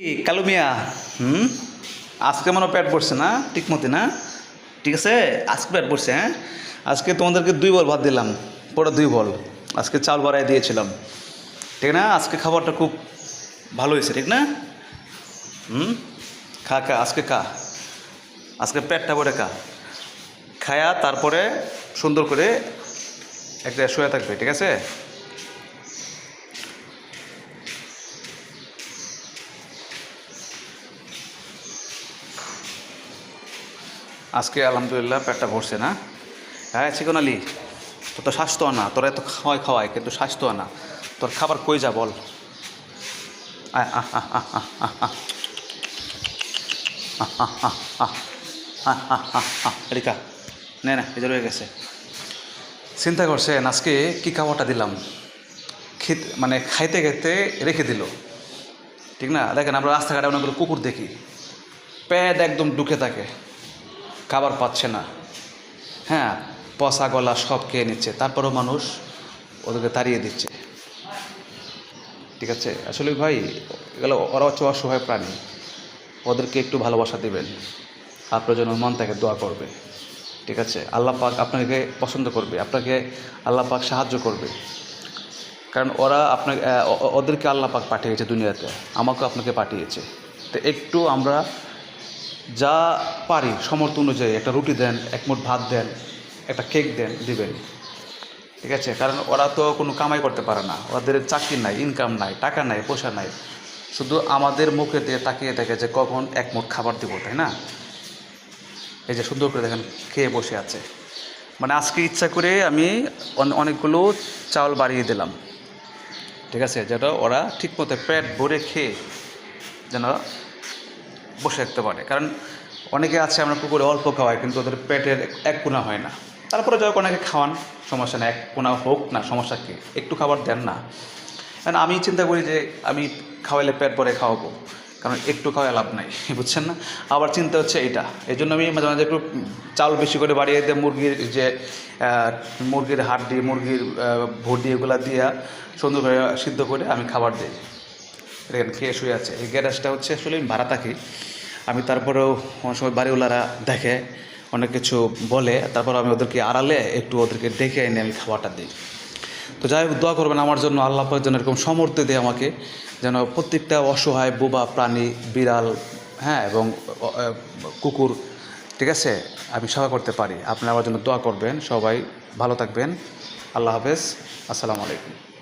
কালু মিয়া? হুম? আজকে মনে পেট পড়ছে না? ঠিক মতো না? ঠিক আছে? আজকে প্যাট পড়ছে হ্যাঁ? আজকে তোমাদেরকে দুই বল ভাত দিলাম, পুরো দুই বল। আজকে চাল বাড়াই দিয়েছিলাম। ঠিক না? আজকে খাবারটা খুব ভালো হয়েছে, ঠিক না? হুম? খা খা, আজকে খা। আজকে পেটটা ভরে খা। খায়া তারপরে সুন্দর করে একটা শুয়ে থাকবে, ঠিক আছে? আজকে আলহামদুলিল্লাহ পেটটা ভরছে না হ্যাঁ চিকন আলী তোর তো স্বাস্থ্য আনা তোরা এত খাওয়াই খাওয়াই কিন্তু স্বাস্থ্য আনা তোর খাবার কই যা বল আয়। নে না এই গেছে চিন্তা করছেন আজকে কী খাবারটা দিলাম খেতে মানে খাইতে খাইতে রেখে দিল ঠিক না দেখেন আমরা রাস্তাঘাটে অনেকগুলো কুকুর দেখি প্যাড একদম ঢুকে থাকে খাবার পাচ্ছে না। হ্যাঁ পচা গলা সব খেয়ে নিচ্ছে। তারপরেও মানুষ ওদেরকে তাড়িয়ে দিচ্ছে। ঠিক আছে? আসলে ভাই, এগুলো ওরা হচ্ছে অসহায় প্রাণী। ওদেরকে একটু ভালোবাসা দেবেন। আপনার জন্য মন থেকে দোয়া করবে। ঠিক আছে? আল্লাহ পাক আপনাকে পছন্দ করবে। আপনাকে আল্লাহ পাক সাহায্য করবে। কারণ ওরা আপনাকে ওদেরকে আল্লাহ পাক পাঠিয়েছে দুনিয়াতে। আমাকেও আপনাকে পাঠিয়েছে। তো একটু আমরা যা পারি সমর্থ অনুযায়ী, একটা রুটি দেন, এক মুঠ ভাত দেন, একটা কেক দেন, দিবেন। ঠিক আছে? কারণ ওরা তো কোনো কামাই করতে পারে না। ওদের চাকরি নাই ইনকাম নাই, টাকা নাই, পয়সা নাই। শুধু আমাদের মুখে দিয়ে তাকিয়ে থাকে যে কখন এক মুঠ খাবার দিব, তাই না? এই যে সুন্দর করে দেখেন খেয়ে বসে আছে। মানে আজকে ইচ্ছা করে আমি অনেকগুলো চাউল বাড়িয়ে দিলাম। ঠিক আছে? যেটা ওরা ঠিকমতো পেট ভরে খেয়ে যেন বসে থাকতে পারে। কারণ অনেকে আছে আমরা পুকুরে অল্প খাওয়াই, কিন্তু ওদের পেটের এক কোনা হয় না। তারপরে হোক, অনেকে খাওয়ান, সমস্যা না এক কোনা হোক না, সমস্যা কি? একটু খাবার দেন না। কারণ আমি চিন্তা করি যে, আমি খাওয়াইলে পেট ভরে খাওয়াবো। কারণ একটু খাওয়াই লাভ নাই, বুঝছেন না? আবার চিন্তা হচ্ছে এটা। এই জন্য আমি মাঝে মাঝে একটু চাল বেশি করে বাড়িয়ে দিয়ে মুরগির যে মুরগির হাড্ডি, মুরগির ভুডি এগুলো দিয়ে সুন্দর করে সিদ্ধ করে আমি খাবার দিই। দেখেন খেয়ে শুয়ে আছে। এই গ্যারেজটা হচ্ছে আসলে আমি ভাড়া থাকি আমি তারপরেও অনেক সময় বাড়িওয়ালারা দেখে, অনেক কিছু বলে, তারপর আমি ওদেরকে আড়ালে একটু ওদেরকে ডেকে এনে আমি খাবারটা দিই। তো যাই হোক, দোয়া করবেন আমার জন্য, আল্লাহ পাক যেন এরকম সমর্থ দেয় আমাকে, যেন প্রত্যেকটা অসহায় বোবা প্রাণী, বিড়াল হ্যাঁ এবং কুকুর, ঠিক আছে, আমি সেবা করতে পারি। আপনারা আমার জন্য দোয়া করবেন, সবাই ভালো থাকবেন। আল্লাহ হাফেজ। আসসালামু আলাইকুম।